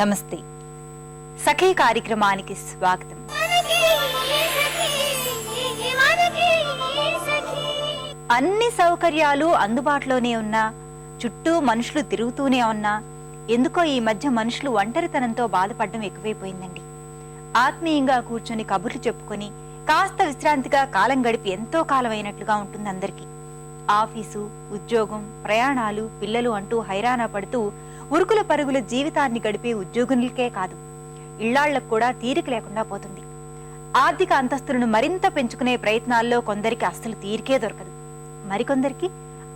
నమస్తే. సఖీ కార్యక్రమానికి స్వాగతం. అన్ని సౌకర్యాలు అందుబాటులోనే ఉన్నా చుట్టూ మనుషులు తిరుగుతూనే ఉన్నా ఎందుకో ఈ మధ్య మనుషులు ఒంటరితనంతో బాధపడడం ఎక్కువైపోయిందండి. ఆత్మీయంగా కూర్చొని కబుర్లు చెప్పుకొని కాస్త విశ్రాంతిగా కాలం గడిపి ఎంతో కాలం అయినట్లుగా ఉంటుంది అందరికీ ఆఫీసు ఉద్యోగం ప్రయాణాలు పిల్లలు అంటూ హైరాణ పడుతూ ఉరుకుల పరుగుల జీవితాన్ని గడిపే ఉద్యోగులకే కాదు ఇళ్ళాళ్ళకు కూడా తీరిక లేకుండా పోతుంది. ఆర్థిక అంతస్తులను మరింత పెంచుకునే ప్రయత్నాల్లో కొందరికి అస్సలు తీరికే దొరకదు. మరికొందరికి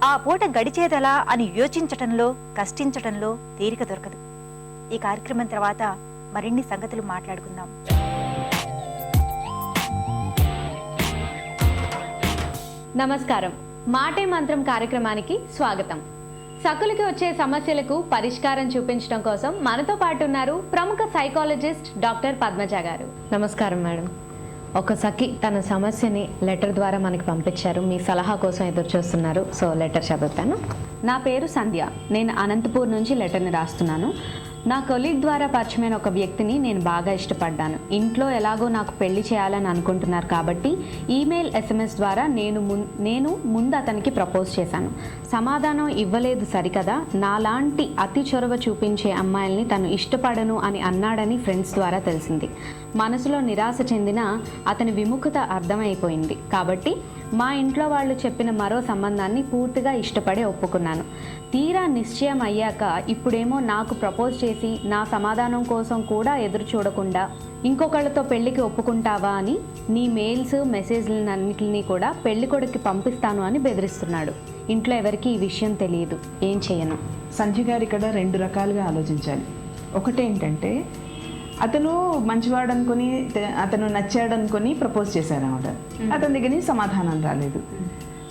ఆ పూట గడిచేదలా అని యోచించటంలో కష్టించటంలో తీరిక దొరకదు. ఈ కార్యక్రమం తర్వాత మరిన్ని సంగతులు మాట్లాడుకుందాం. నమస్కారం. మాటే మంత్రం కార్యక్రమానికి స్వాగతం. సకులకి వచ్చే సమస్యలకు పరిష్కారం చూపించడం కోసం మనతో పాటు ఉన్నారు ప్రముఖ సైకాలజిస్ట్ డాక్టర్ పద్మజ గారు. నమస్కారం మేడం. ఒక సఖి తన సమస్యని లెటర్ ద్వారా మనకి పంపించారు. మీ సలహా కోసం ఎదురు చూస్తున్నారు. సో లెటర్ చదువుతాను. నా పేరు సంధ్య. నేను అనంతపూర్ నుంచి లెటర్ని రాస్తున్నాను. నా కొలీగ్ ద్వారా పరిచయమైన ఒక వ్యక్తిని నేను బాగా ఇష్టపడ్డాను. ఇంట్లో ఎలాగో నాకు పెళ్ళి చేయాలని అనుకుంటున్నారు కాబట్టి ఈమెయిల్ ఎస్ఎంఎస్ ద్వారా నేను ము నేను ముందు అతనికి ప్రపోజ్ చేశాను. సమాధానం ఇవ్వలేదు సరికదా. నాలాంటి అతి చొరవ చూపించే అమ్మాయిల్ని తను ఇష్టపడను అని అన్నాడని ఫ్రెండ్స్ ద్వారా తెలిసింది. మనసులో నిరాశ చెందిన అతని విముఖత అర్థమైపోయింది. కాబట్టి మా ఇంట్లో వాళ్ళు చెప్పిన మరో సంబంధాన్ని పూర్తిగా ఇష్టపడి ఒప్పుకున్నాను. తీరా నిశ్చయం అయ్యాక ఇప్పుడేమో నాకు ప్రపోజ్ చేసి నా సమాధానం కోసం కూడా ఎదురు చూడకుండా ఇంకొకళ్ళతో పెళ్ళికి ఒప్పుకుంటావా అని నీ మెయిల్స్ మెసేజ్లన్నింటినీ కూడా పెళ్ళి కొడుకు పంపిస్తాను అని బెదిరిస్తున్నాడు. ఇంట్లో ఎవరికి ఈ విషయం తెలియదు. ఏం చేయను. సంధ్య గారు ఇక్కడ రెండు రకాలుగా ఆలోచించాలి. ఒకటేంటంటే అతను మంచివాడు అనుకుని అతను నచ్చాడు అనుకుని ప్రపోజ్ చేశారు అనమాట అతని దగ్గర నుంచి సమాధానం రాలేదు.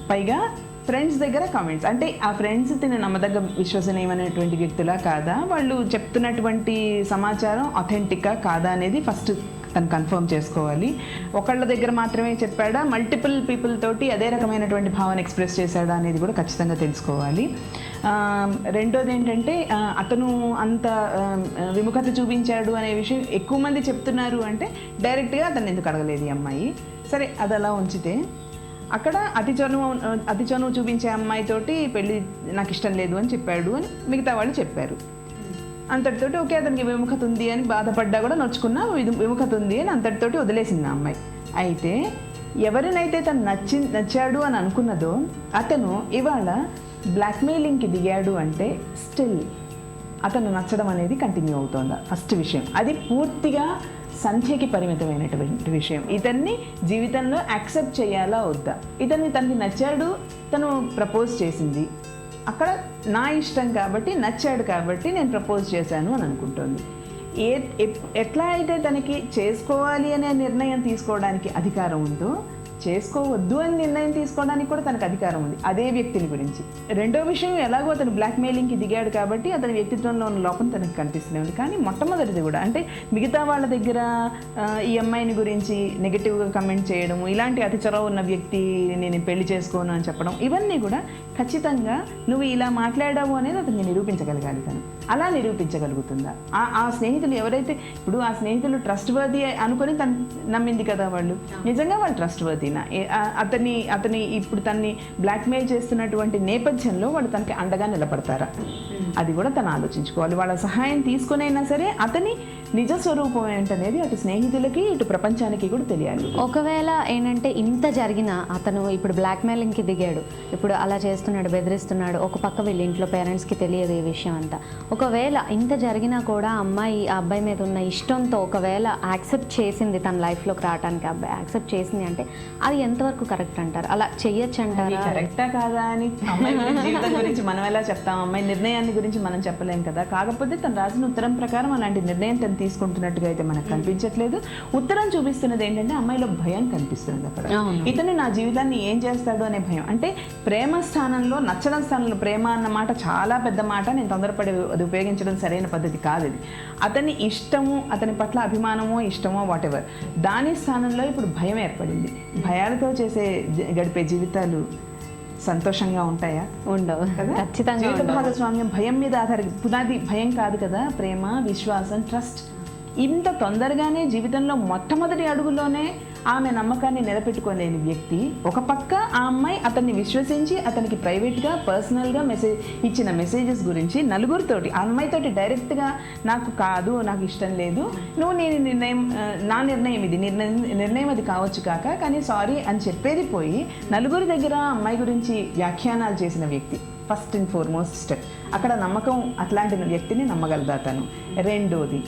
పైగా ఫ్రెండ్స్ దగ్గర కామెంట్స్ అంటే ఆ ఫ్రెండ్స్ తిన నమ్మదగ్గ విశ్వసనీయమైనటువంటి వ్యక్తులా కాదా? వాళ్ళు చెప్తున్నటువంటి సమాచారం అథెంటిక్గా కాదా అనేది ఫస్ట్ తను కన్ఫర్మ్ చేసుకోవాలి. ఒకళ్ళ దగ్గర మాత్రమే చెప్పాడా? మల్టిపుల్ పీపుల్ తోటి అదే రకమైనటువంటి భావన ఎక్స్ప్రెస్ చేశాడా అనేది కూడా ఖచ్చితంగా తెలుసుకోవాలి. రెండోది ఏంటంటే అతను అంత విముఖత చూపించాడు అనే విషయం ఎక్కువ మంది చెప్తున్నారు అంటే డైరెక్ట్గా అతను ఎందుకు అడగలేదు ఈ అమ్మాయి? సరే అది అలా ఉంచితే అక్కడ అతి చనువు అతి చనువు చూపించే అమ్మాయితోటి పెళ్ళి నాకు ఇష్టం లేదు అని చెప్పాడు అని మిగతా వాళ్ళు చెప్పారు. అంతటితోటి ఓకే అతనికి విముఖత ఉంది అని బాధపడ్డా కూడా నొచ్చుకున్నా విముఖత ఉంది అని అంతటితోటి వదిలేసింది ఆ అమ్మాయి. అయితే ఎవరినైతే తను నచ్చి నచ్చాడు అని అనుకున్నదో అతను ఇవాళ బ్లాక్మెయిలింగ్కి దిగాడు అంటే స్టిల్ అతను నచ్చడం అనేది కంటిన్యూ అవుతోంది. ఫస్ట్ విషయం. అది పూర్తిగా సంఖ్యకి పరిమితమైనటువంటి విషయం. ఇతన్ని జీవితంలో యాక్సెప్ట్ చేయాలా వద్దా? ఇతన్ని తనకి నచ్చాడు తను ప్రపోజ్ చేసింది. అక్కడ నా ఇష్టం కాబట్టి నచ్చాడు కాబట్టి నేను ప్రపోజ్ చేశాను అని అనుకుంటోంది. ఏ ఎట్లా అయితే తనకి చేసుకోవాలి అనే నిర్ణయం తీసుకోవడానికి అధికారం ఉందో చేసుకోవద్దు అని నిర్ణయం తీసుకోవడానికి కూడా తనకు అధికారం ఉంది. అదే వ్యక్తిని గురించి. రెండో విషయం ఎలాగో అతను బ్లాక్మెయిలింగ్కి దిగాడు కాబట్టి అతని వ్యక్తిత్వంలో ఉన్న లోపం తనకు కనిపిస్తూనే ఉంది కానీ మొట్టమొదటిది కూడా అంటే మిగతా వాళ్ళ దగ్గర ఈ అమ్మాయిని గురించి నెగిటివ్గా కమెంట్ చేయడము ఇలాంటి అతి చొరవ ఉన్న వ్యక్తి నేను పెళ్ళి చేసుకోను అని చెప్పడం ఇవన్నీ కూడా ఖచ్చితంగా నువ్వు ఇలా మాట్లాడావు అనేది అతన్ని నిరూపించగలగాలి తను. అలా నిరూపించగలుగుతుందా? ఆ ఆ స్నేహితులు ఎవరైతే ఇప్పుడు ఆ స్నేహితులు ట్రస్ట్ వర్ది అనుకొని తను నమ్మింది కదా వాళ్ళు? నిజంగా వాళ్ళు ట్రస్ట్ వర్దీనా అతని అతని ఇప్పుడు తన్ని బ్లాక్మెయిల్ చేస్తున్నటువంటి నేపథ్యంలో వాళ్ళు తనకి అండగా నిలబడతారా? అది కూడా తను ఆలోచించుకోవాలి. వాళ్ళ సహాయం తీసుకునైనా సరే అతని నిజ స్వరూపం ఏంటనేది అటు స్నేహితులకి ఇటు ప్రపంచానికి కూడా తెలియాలి. ఒకవేళ ఏంటంటే ఇంత జరిగినా అతను ఇప్పుడు బ్లాక్మెయిలింగ్కి దిగాడు. ఇప్పుడు అలా చేస్తున్నాడు బెదిరిస్తున్నాడు ఒక పక్క వీళ్ళ ఇంట్లో పేరెంట్స్కి తెలియదు ఈ విషయం అంతా. ఒకవేళ ఇంత జరిగినా కూడా అమ్మాయి ఆ అబ్బాయి మీద ఉన్న ఇష్టంతో ఒకవేళ యాక్సెప్ట్ చేసింది తన లైఫ్లోకి రావడానికి అబ్బాయి యాక్సెప్ట్ చేసింది అంటే అది ఎంతవరకు కరెక్ట్ అంటారు? అలా చెయ్యొచ్చు అంటారా? కరెక్టా కాదా అని గురించి మనం ఎలా చెప్తాం? అమ్మాయి నిర్ణయాన్ని గురించి మనం చెప్పలేం కదా. కాకపోతే తను రాసిన ఉత్తరం ప్రకారం అలాంటి నిర్ణయం తను తీసుకుంటున్నట్టుగా అయితే మనకు కనిపించట్లేదు. ఉత్తరం చూపిస్తున్నది ఏంటంటే అమ్మాయిలో భయం కనిపిస్తుంది అక్కడ. ఇతను నా జీవితాన్ని ఏం చేస్తాడు అనే భయం. అంటే ప్రేమ స్థానంలో నచ్చడం స్థానంలో ప్రేమ అన్న మాట చాలా పెద్ద మాట. నేను తొందరపడి అది ఉపయోగించడం సరైన పద్ధతి కాదు ఇది. అతని ఇష్టము అతని పట్ల అభిమానమో ఇష్టమో వాట్ ఎవర్ దాని స్థానంలో ఇప్పుడు భయం ఏర్పడింది. భయాలతో చేసే గడిపే జీవితాలు సంతోషంగా ఉంటాయా? ఉండవు. కదా? ఖచ్చితంగా జీవిత. భాగస్వామ్యం భయం మీద ఆధార పునాది భయం కాదు కదా? ప్రేమ విశ్వాసం ట్రస్ట్ ఇంత తొందరగానే జీవితంలో మొట్టమొదటి అడుగులోనే ఆమె నమ్మకాన్ని నిలబెట్టుకోలేని వ్యక్తి ఒక పక్క ఆ అమ్మాయి అతన్ని విశ్వసించి అతనికి ప్రైవేట్గా పర్సనల్గా మెసేజ్ ఇచ్చిన మెసేజెస్ గురించి నలుగురితోటి ఆ అమ్మాయితోటి డైరెక్ట్గా నాకు కాదు నాకు ఇష్టం లేదు నువ్వు నేను నిర్ణయం నా నిర్ణయం ఇది నిర్ణయం నిర్ణయం అది కావచ్చు కాక కానీ సారీ అని చెప్పేది పోయి నలుగురి దగ్గర అమ్మాయి గురించి వ్యాఖ్యానాలు చేసిన వ్యక్తి ఫస్ట్ అండ్ ఫార్మోస్ట్ స్టెప్. అక్కడ నమ్మకం అట్లాంటి వ్యక్తిని నమ్మగలదా తను రెండోది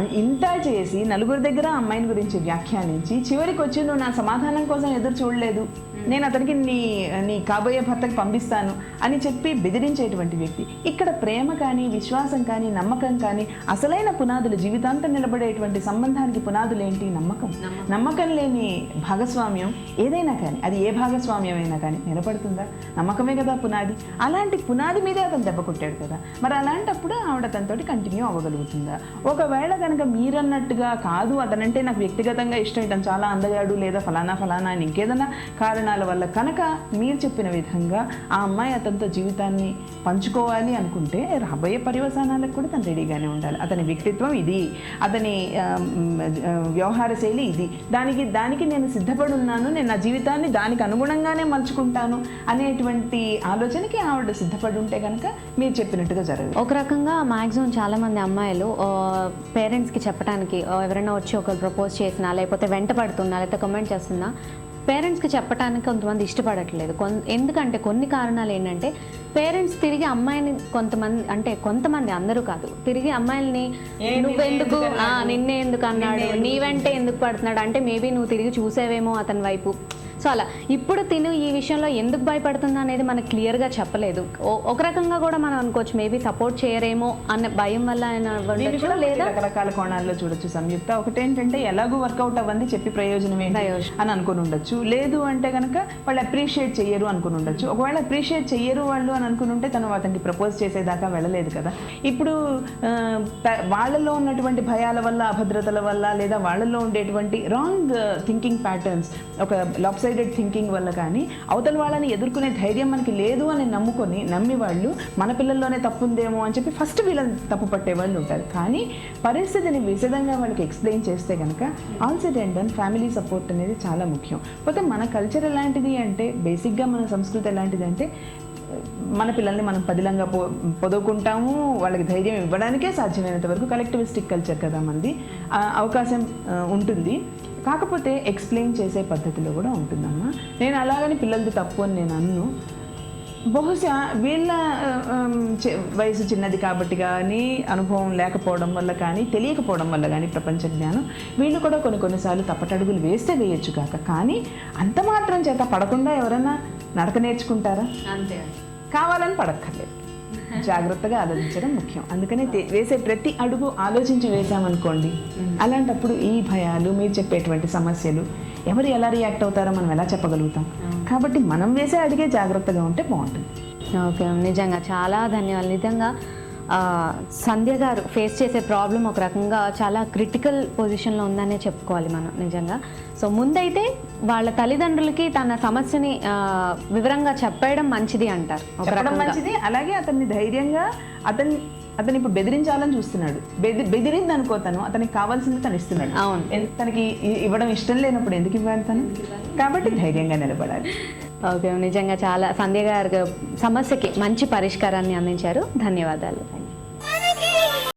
ఇంత చేసి నలుగురి దగ్గర అమ్మాయిని గురించి వ్యాఖ్యానించి చివరికి వచ్చి నువ్వు నా సమాధానం కోసం ఎదురు చూడలేదు. నేను అతనికి నీ నీ కాబోయే భర్తకి పంపిస్తాను అని చెప్పి బెదిరించేటువంటి వ్యక్తి. ఇక్కడ ప్రేమ కానీ విశ్వాసం కానీ నమ్మకం కానీ అసలైన పునాదులు జీవితాంతం నిలబడేటువంటి సంబంధానికి పునాదులు ఏంటి? నమ్మకం. నమ్మకం. లేని భాగస్వామ్యం ఏదైనా కానీ అది ఏ భాగస్వామ్యం అయినా కానీ నిలబడుతుందా? నమ్మకమే కదా పునాది. అలాంటి పునాది మీదే అతను దెబ్బ కొట్టాడు కదా. మరి అలాంటప్పుడు ఆవిడ తనతోటి కంటిన్యూ అవ్వగలుగుతుందా? ఒకవేళ కనుక మీరన్నట్టుగా కాదు అతనంటే నాకు వ్యక్తిగతంగా ఇష్టం ఇతను చాలా అందగాడు లేదా ఫలానా ఫలానా అని ఇంకేదైనా కారణాల వల్ల కనుక మీరు చెప్పిన విధంగా ఆ అమ్మాయి అతనితో జీవితాన్ని పంచుకోవాలి అనుకుంటే రాబోయే పర్యవసానాలకు కూడా తను రెడీగానే ఉండాలి. అతని వ్యక్తిత్వం ఇది. అతని వ్యవహార శైలి ఇది. దానికి దానికి నేను సిద్ధపడి ఉన్నాను నేను నా జీవితాన్ని దానికి అనుగుణంగానే మలుచుకుంటాను అనేటువంటి ఆలోచనకి ఆవిడ సిద్ధపడి ఉంటే కనుక మీరు చెప్పినట్టుగా జరగదు. ఒక రకంగా మాక్సిమం చాలామంది అమ్మాయిలు అమ్మాయిలు పేరెంట్స్కి చెప్పడానికి ఎవరైనా వచ్చి ఒకరు ప్రపోజ్ చేసినా లేకపోతే వెంట పడుతున్నా లేకపోతే కమెంట్ చేస్తున్నా పేరెంట్స్కి చెప్పడానికి కొంతమంది ఇష్టపడట్లేదు. కొన్ ఎందుకంటే కొన్ని కారణాలు ఏంటంటే పేరెంట్స్ తిరిగి అమ్మాయిని కొంతమంది అంటే కొంతమంది అందరూ కాదు తిరిగి అమ్మాయిల్ని నువ్వెందుకు? ఆ, నిన్నే ఎందుకు అన్నాడు? నీ వెంటే ఎందుకు పడుతున్నాడు? అంటే మేబీ నువ్వు తిరిగి చూసేవేమో అతని వైపు. సో అలా ఇప్పుడు తిను ఈ విషయంలో ఎందుకు భయపడుతుందా అనేది మనకు క్లియర్గా చెప్పలేదు. ఒక రకంగా కూడా మనం అనుకోవచ్చు మేబీ సపోర్ట్ చేయరేమో అన్న భయం వల్ల ఆయన లేదా రకరకాల కోణాల్లో చూడొచ్చు సంయుక్త. ఒకటేంటంటే ఎలాగూ వర్కౌట్ అవ్వంది చెప్పి ప్రయోజనం ఏంటి. అని అనుకుని ఉండొచ్చు. లేదు అంటే కనుక వాళ్ళు అప్రిషియేట్ చెయ్యరు అనుకుని ఉండొచ్చు. ఒకవేళ అప్రిషియేట్ చెయ్యరు వాళ్ళు అని అనుకుని ఉంటే తను అతనికి ప్రపోజ్ చేసేదాకా వెళ్ళలేదు కదా. ఇప్పుడు వాళ్ళలో ఉన్నటువంటి భయాల వల్ల అభద్రతల వల్ల లేదా వాళ్ళలో ఉండేటువంటి రాంగ్ థింకింగ్ ప్యాటర్న్స్ ఒక సైడెడ్ థింకింగ్ వల్ల కానీ అవతల వాళ్ళని ఎదుర్కొనే ధైర్యం మనకి లేదు అని నమ్ముకొని నమ్మి వాళ్ళు మన పిల్లల్లోనే తప్పు ఉందేమో అని చెప్పి ఫస్ట్ వీళ్ళని తప్పు పట్టే వాళ్ళు ఉంటారు. కానీ పరిస్థితిని విశదంగా వాళ్ళకి ఎక్స్ప్లెయిన్ చేస్తే కనుక all and done family support అనేది చాలా ముఖ్యం. పోతే మన కల్చర్ ఎలాంటిది అంటే బేసిక్గా మన సంస్కృతి ఎలాంటిది అంటే మన పిల్లల్ని మనం పదిలంగా పో పొదువుకుంటాము వాళ్ళకి ధైర్యం ఇవ్వడానికే సాధ్యమైనంత వరకు కలెక్టివిస్టిక్ కల్చర్ కదా మనది అవకాశం ఉంటుంది. కాకపోతే ఎక్స్ప్లెయిన్ చేసే పద్ధతిలో కూడా ఉంటుందమ్మా. నేను అలాగని పిల్లలది తప్పు అని నేను అన్ను. బహుశా వీళ్ళ వయసు చిన్నది కాబట్టి కానీ అనుభవం లేకపోవడం వల్ల కానీ తెలియకపోవడం వల్ల కానీ ప్రపంచ జ్ఞానం వీళ్ళు కూడా కొన్ని కొన్నిసార్లు తప్పటడుగులు వేస్తే వేయొచ్చు కాక. కానీ అంత మాత్రం చేత పడకుండా ఎవరైనా నడక నేర్చుకుంటారా? అంతే కావాలని పడక్కర్లేదు. జాగ్రత్తగా ఆలోచించడం ముఖ్యం. అందుకనే వేసే ప్రతి అడుగు ఆలోచించి వేసామనుకోండి అలాంటప్పుడు ఈ భయాలు మీరు చెప్పేటువంటి సమస్యలు ఎవరు ఎలా రియాక్ట్ అవుతారో మనం ఎలా చెప్పగలుగుతాం? కాబట్టి మనం వేసే అడిగే జాగ్రత్తగా ఉంటే బాగుంటుంది. ఓకే నిజంగా చాలా ధన్యవాదాలు. నిజంగా సంధ్య గారు ఫేస్ చేసే ప్రాబ్లం ఒక రకంగా చాలా క్రిటికల్ పొజిషన్లో ఉందనే చెప్పుకోవాలి మనం నిజంగా. సో ముందైతే వాళ్ళ తల్లిదండ్రులకి తన సమస్యని వివరంగా చెప్పడం మంచిది అంటారు ఒక రకంగా. మంచిది అలాగే అతన్ని ధైర్యంగా అతన్ని అతను ఇప్పుడు బెదిరించాలని చూస్తున్నాడు. బెది బెదిరింది అనుకోతాను అతనికి కావాల్సింది తను ఇస్తున్నాడు. అవును. తనకి ఇవ్వడం ఇష్టం లేనప్పుడు ఎందుకు ఇవ్వాలి తను? కాబట్టి ధైర్యంగా నిలబడాలి. ఓకే నిజంగా చాలా సంధ్య గారు సమస్యకి మంచి పరిష్కారాన్ని అందించారు. ధన్యవాదాలు.